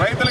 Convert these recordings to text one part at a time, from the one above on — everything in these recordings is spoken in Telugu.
రైతులు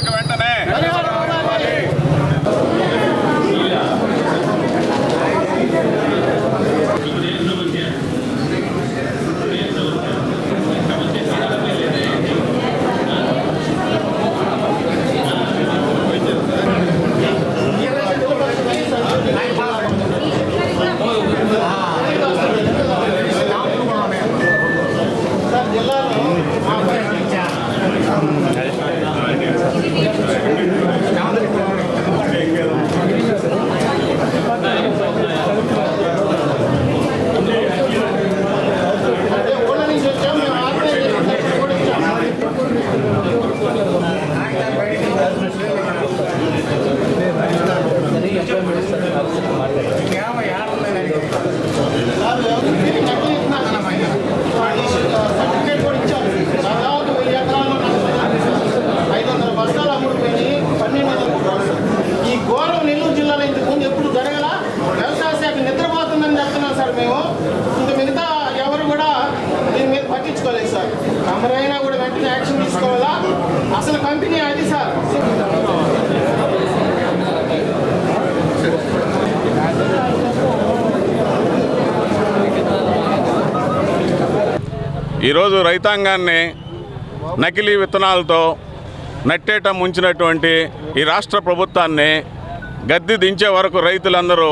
కంపెనీ అది సార్. ఈరోజు రైతాంగాన్ని నకిలీ విత్తనాలతో నట్టేట ముంచినటువంటి ఈ రాష్ట్ర ప్రభుత్వాన్ని గద్దె దించే వరకు రైతులందరూ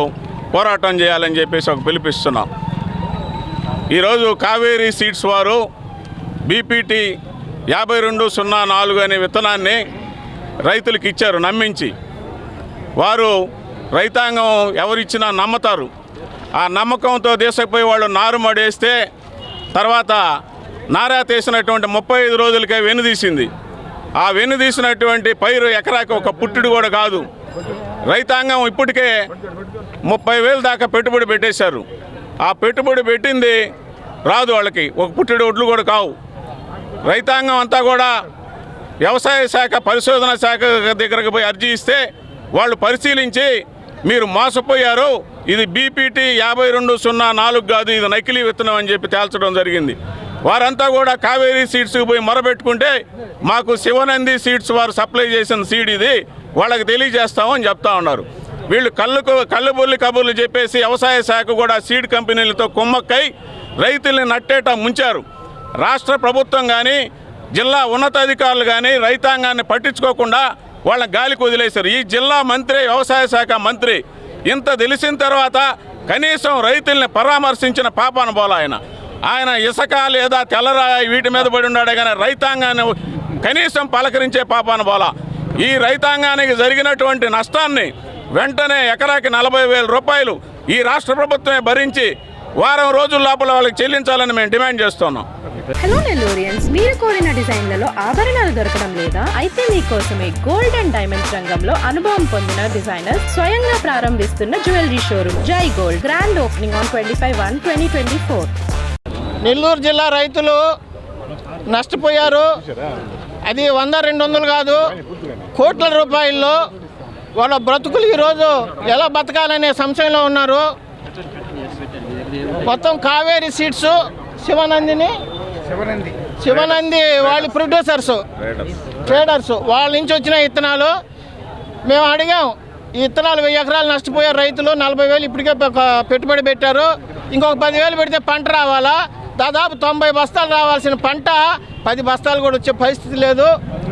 పోరాటం చేయాలని చెప్పేసి ఒక పిలిపిస్తున్నాం. ఈరోజు కావేరీ సీడ్స్ వారు బీపీటీ యాభై రెండు సున్నా నాలుగు అనే విత్తనాన్ని రైతులకు ఇచ్చారు నమ్మించి. వారు రైతాంగం ఎవరిచ్చినా నమ్మతారు. ఆ నమ్మకంతో దేశపోయి వాళ్ళు నారు మడేస్తే తర్వాత నారా తీసినటువంటి ముప్పై ఐదు రోజులకే వెనుదీసింది ఆ వెనుదీసినటువంటి పైరు ఎకరాకి ఒక పుట్టుడు కూడా కాదు. రైతాంగం ఇప్పటికే ముప్పై వేలు దాకా పెట్టుబడి పెట్టేశారు. ఆ పెట్టుబడి పెట్టింది రాదు వాళ్ళకి ఒక పుట్టెడు ఒడ్లు కూడా కావు. రైతాంగం అంతా కూడా వ్యవసాయ శాఖ పరిశోధన శాఖ దగ్గరకు పోయి అర్జీ ఇస్తే వాళ్ళు పరిశీలించి మీరు మోసపోయారు. ఇది బీపీటీ యాభై రెండు సున్నా నాలుగు కాదు ఇది నకిలీ విత్తనం అని చెప్పి తేల్చడం జరిగింది. వారంతా కూడా కావేరీ సీడ్స్కి పోయి మొరబెట్టుకుంటే మాకు శివనంది సీడ్స్ వారు సప్లై చేసిన సీడ్ ఇది వాళ్ళకి తెలియజేస్తామని చెప్తా ఉన్నారు. వీళ్ళు కళ్ళుకు కళ్ళు బొల్లి కబుర్లు చెప్పేసి వ్యవసాయ శాఖ కూడా సీడ్ కంపెనీలతో కుమ్మక్కై రైతుల్ని నట్టేట ముంచారు. రాష్ట్ర ప్రభుత్వం కానీ జిల్లా ఉన్నతాధికారులు కానీ రైతాంగాన్ని పట్టించుకోకుండా వాళ్ళని గాలికి వదిలేశారు. ఈ జిల్లా మంత్రి వ్యవసాయ శాఖ మంత్రి ఇంత తెలిసిన తర్వాత కనీసం రైతుల్ని పరామర్శించిన పాపాన బోల ఆయన. ఆయన ఇసుక లేదా తెల్లరాయి వీటి మీద పడి ఉన్నాడే కానీ రైతాంగాన్ని కనీసం పలకరించే పాపాన బోల. ఈ రైతాంగానికి జరిగినటువంటి నష్టాన్ని వెంటనే ఎకరాకి నలభై వేల రూపాయలు ఈ రాష్ట్ర ప్రభుత్వమే భరించి వారం రోజుల లోపల వాళ్ళకి చెల్లించాలని మేము డిమాండ్ చేస్తున్నాం. హలో నెల్లూరియన్స్ మీరు కోరిన డిజైన్లలో ఆభరణాలు దొరకడం లేదా అయితే మీకోసమే గోల్డ్ అండ్ డైమండ్స్ రంగంలో అనుభవం పొందిన డిజైనర్ స్వయంగా ప్రారంభిస్తున్న jewellery showroom Jai gold grand opening on twenty five one twenty twenty four Nellore జిల్లా రైతులు నష్టపోయారు. అది వంద రెండు వందలు కాదు కోట్ల రూపాయల్లో వాళ్ళ బ్రతుకులు ఈరోజు ఎలా బతకాలనే సంశయంలో ఉన్నారు. మొత్తం కావేరీ సీట్స్ శివనందిని శివనంది. వాళ్ళ ప్రొడ్యూసర్స్ ట్రేడర్స్ వాళ్ళ నుంచి వచ్చిన విత్తనాలు మేము అడిగాం. ఈ విత్తనాలు వెయ్యి ఎకరాలు నష్టపోయారు రైతులు నలభై వేలు ఇప్పటికే పెట్టుబడి పెట్టారు. ఇంకొక పదివేలు పెడితే పంట రావాలా? దాదాపు తొంభై బస్తాలు రావాల్సిన పంట పది బస్తాలు కూడా వచ్చే పరిస్థితి లేదు.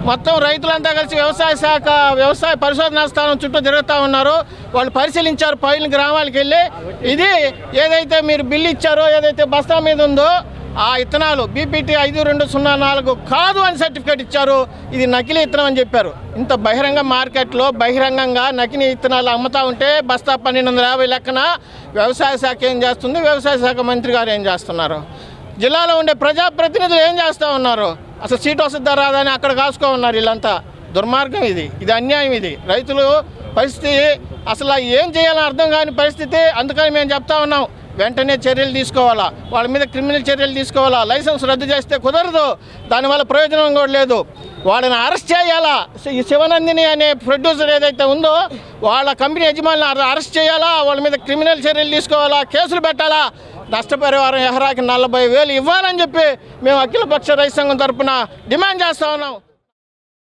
మొత్తం రైతులంతా కలిసి వ్యవసాయ శాఖ వ్యవసాయ పరిశోధనా స్థానం చుట్టూ తిరుగుతూ ఉన్నారు. వాళ్ళు పరిశీలించారు పైన గ్రామాలకు వెళ్ళి ఇది ఏదైతే మీరు బిల్లు ఇచ్చారో ఏదైతే బస్తా మీద ఉందో ఆ ఇత్తనాలు బీపీటీ ఐదు రెండు సున్నా నాలుగు కాదు అని సర్టిఫికేట్ ఇచ్చారు. ఇది నకిలీ ఇత్తనం అని చెప్పారు. ఇంత బహిరంగ మార్కెట్లో బహిరంగంగా నకిలీ ఇత్తనాలు అమ్ముతా ఉంటే బస్తా పన్నెండు వందల యాభై లెక్కన వ్యవసాయ శాఖ ఏం చేస్తుంది? వ్యవసాయ శాఖ మంత్రి గారు ఏం చేస్తున్నారు? జిల్లాలో ఉండే ప్రజాప్రతినిధులు ఏం చేస్తూ ఉన్నారు? అసలు సీటు వస్తుందా రాదని అక్కడ కాసుకో ఉన్నారు వీళ్ళంతా. దుర్మార్గం ఇది. ఇది అన్యాయం ఇది. రైతులు పరిస్థితి అసలు ఏం చేయాలని అర్థం కాని పరిస్థితి. అందుకని మేము చెప్తా ఉన్నాం. వెంటనే చర్యలు తీసుకోవాలా? వాళ్ళ మీద క్రిమినల్ చర్యలు తీసుకోవాలా? లైసెన్స్ రద్దు చేస్తే కుదరదు. దానివల్ల ప్రయోజనం కూడా లేదు. వాళ్ళని అరెస్ట్ చేయాలా? ఈ శివనందిని అనే ప్రొడ్యూసర్ ఏదైతే ఉందో వాళ్ళ కంపెనీ యజమానులను అరెస్ట్ చేయాలా? వాళ్ళ మీద క్రిమినల్ చర్యలు తీసుకోవాలా? కేసులు పెట్టాలా? నష్టపరిహారం ఎహరాకి నలభై వేలు ఇవ్వాలని చెప్పి మేము అఖిలపక్ష రైతు సంఘం తరపున డిమాండ్ చేస్తా ఉన్నాం.